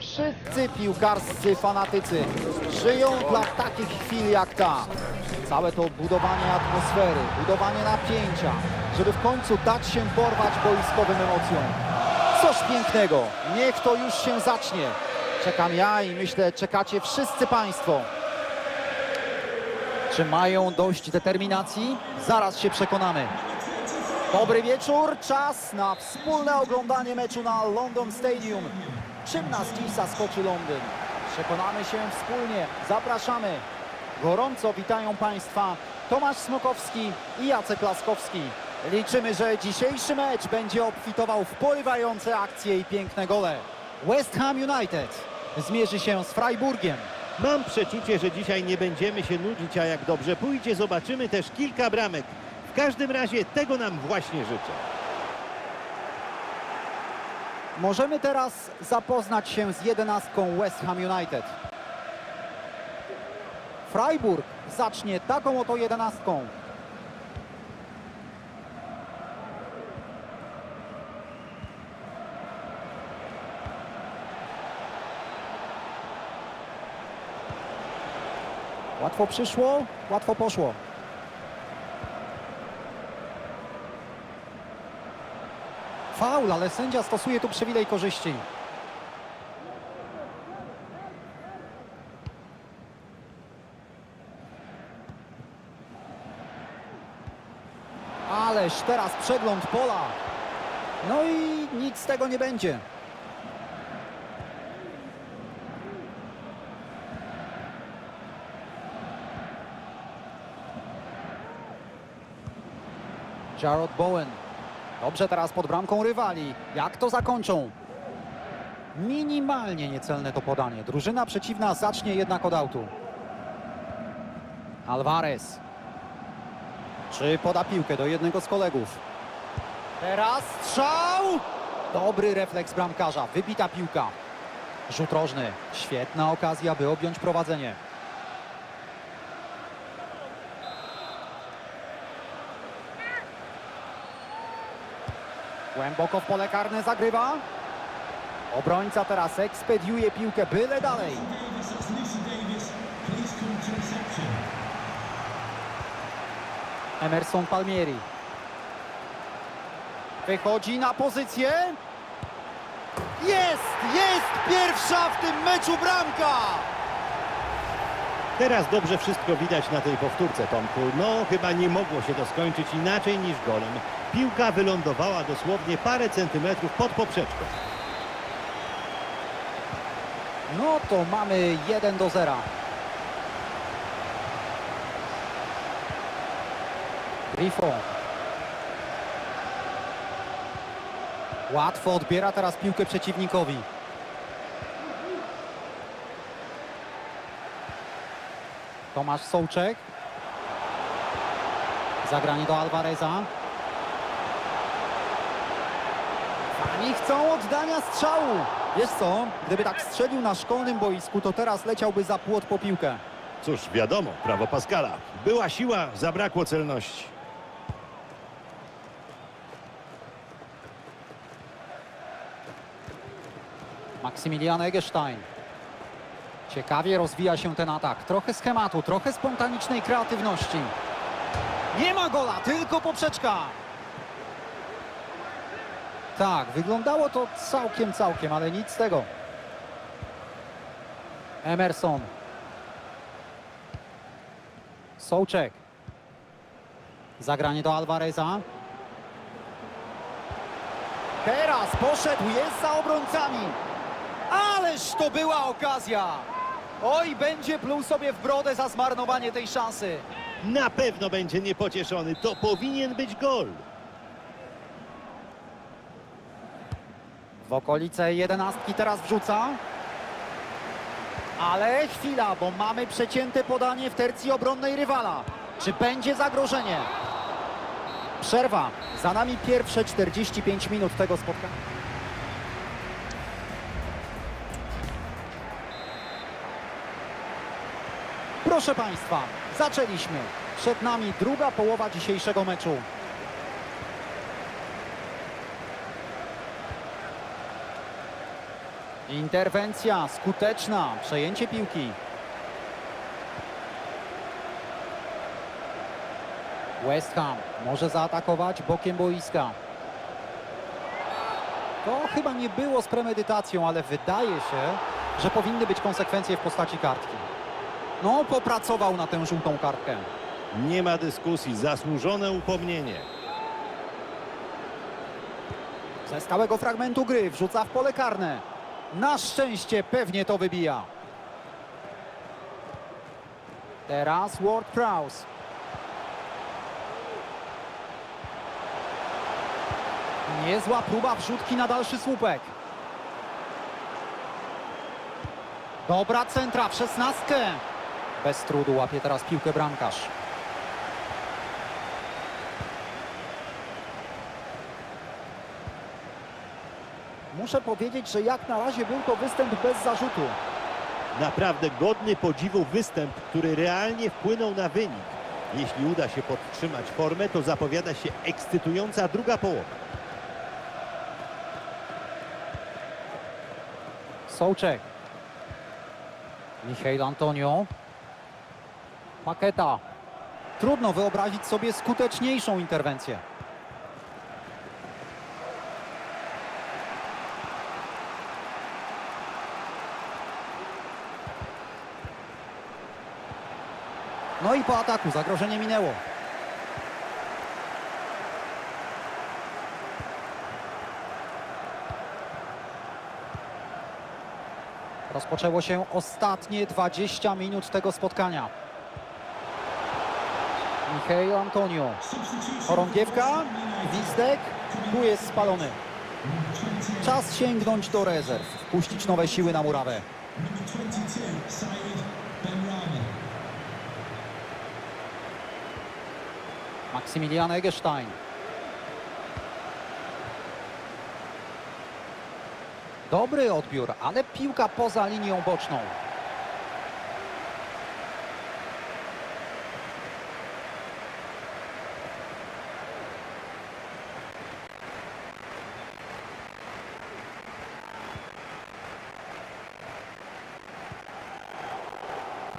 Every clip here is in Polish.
Wszyscy piłkarscy fanatycy żyją dla takich chwil jak ta. Całe to budowanie atmosfery, budowanie napięcia, żeby w końcu dać się porwać boiskowym emocjom. Coś pięknego. Niech to już się zacznie. Czekam ja i myślę, czekacie wszyscy Państwo. Czy mają dość determinacji? Zaraz się przekonamy. Dobry wieczór, czas na wspólne oglądanie meczu na London Stadium. Czym nas dziś zaskoczy Londyn? Przekonamy się wspólnie, zapraszamy. Gorąco witają Państwa Tomasz Smokowski i Jacek Laskowski. Liczymy, że dzisiejszy mecz będzie obfitował w porywające akcje i piękne gole. West Ham United zmierzy się z Freiburgiem. Mam przeczucie, że dzisiaj nie będziemy się nudzić, a jak dobrze pójdzie, zobaczymy też kilka bramek. W każdym razie tego nam właśnie życzę. Możemy teraz zapoznać się z jedenastką West Ham United. Freiburg zacznie taką oto jedenastką. Łatwo przyszło, łatwo poszło. Faul, ale sędzia stosuje tu przywilej korzyści. Ależ teraz przegląd pola. No i nic z tego nie będzie. Jarrod Bowen. Dobrze teraz pod bramką rywali. Jak to zakończą? Minimalnie niecelne to podanie. Drużyna przeciwna zacznie jednak od autu. Alvarez. Czy poda piłkę do jednego z kolegów? Teraz strzał! Dobry refleks bramkarza. Wybita piłka. Rzut rożny. Świetna okazja, by objąć prowadzenie. Głęboko w pole karne zagrywa. Obrońca teraz ekspediuje piłkę byle dalej. Emerson Palmieri. Wychodzi na pozycję. Jest! Jest pierwsza w tym meczu bramka! Teraz dobrze wszystko widać na tej powtórce, Tomku. No, chyba nie mogło się to skończyć inaczej niż golem. Piłka wylądowała dosłownie parę centymetrów pod poprzeczką. No to mamy 1 do 0. Grifo. Łatwo odbiera teraz piłkę przeciwnikowi. Tomasz Sołczek. Zagranie do Alvareza. Fani chcą oddania strzału. Wiesz co, gdyby tak strzelił na szkolnym boisku, to teraz leciałby za płot po piłkę. Cóż, wiadomo, prawo Pascala. Była siła, zabrakło celności. Maksymilian Eggestein. Ciekawie rozwija się ten atak. Trochę schematu, trochę spontanicznej kreatywności. Nie ma gola, tylko poprzeczka. Tak, wyglądało to całkiem, całkiem, ale nic z tego. Emerson. Sołczek. Zagranie do Alvareza. Teraz poszedł, jest za obrońcami. Ależ to była okazja! Oj, będzie pluł sobie w brodę za zmarnowanie tej szansy. Na pewno będzie niepocieszony. To powinien być gol. W okolice jedenastki teraz wrzuca. Ale chwila, bo mamy przecięte podanie w tercji obronnej rywala. Czy będzie zagrożenie? Przerwa. Za nami pierwsze 45 minut tego spotkania. Proszę Państwa, zaczęliśmy. Przed nami druga połowa dzisiejszego meczu. Interwencja skuteczna, przejęcie piłki. West Ham może zaatakować bokiem boiska. To chyba nie było z premedytacją, ale wydaje się, że powinny być konsekwencje w postaci kartki. No, popracował na tę żółtą kartkę. Nie ma dyskusji, zasłużone upomnienie. Ze stałego fragmentu gry wrzuca w pole karne. Na szczęście pewnie to wybija. Teraz Ward Prowse. Niezła próba wrzutki na dalszy słupek. Dobra centra w szesnastkę. Bez trudu łapie teraz piłkę bramkarz. Muszę powiedzieć, że jak na razie był to występ bez zarzutu. Naprawdę godny podziwu występ, który realnie wpłynął na wynik. Jeśli uda się podtrzymać formę, to zapowiada się ekscytująca druga połowa. Sołczek. Michael Antonio. Paketa. Trudno wyobrazić sobie skuteczniejszą interwencję. No i po ataku zagrożenie minęło. Rozpoczęło się ostatnie 20 minut tego spotkania. Michał Antonio. Chorągiewka, gwizdek, tu jest spalony. Czas sięgnąć do rezerw, wpuścić nowe siły na murawę. Maksymilian Eggestein. Dobry odbiór, ale piłka poza linią boczną.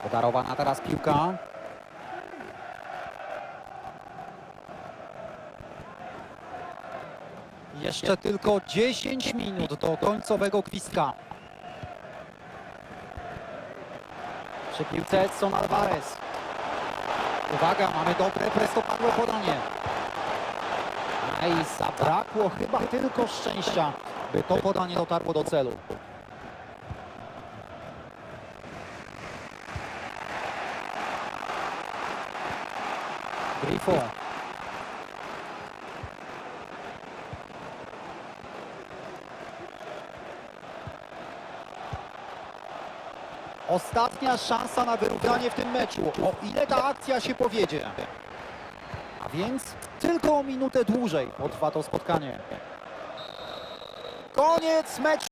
Podarowana teraz piłka. Jeszcze tylko 10 minut do końcowego gwizdka. Przy piłce Edson Alvarez. Uwaga, mamy dobre prostopadłe podanie. I zabrakło chyba tylko szczęścia, by to podanie dotarło do celu. Grifo. Ostatnia szansa na wyrównanie w tym meczu. O ile ta akcja się powiedzie. A więc tylko o minutę dłużej potrwa to spotkanie. Koniec meczu.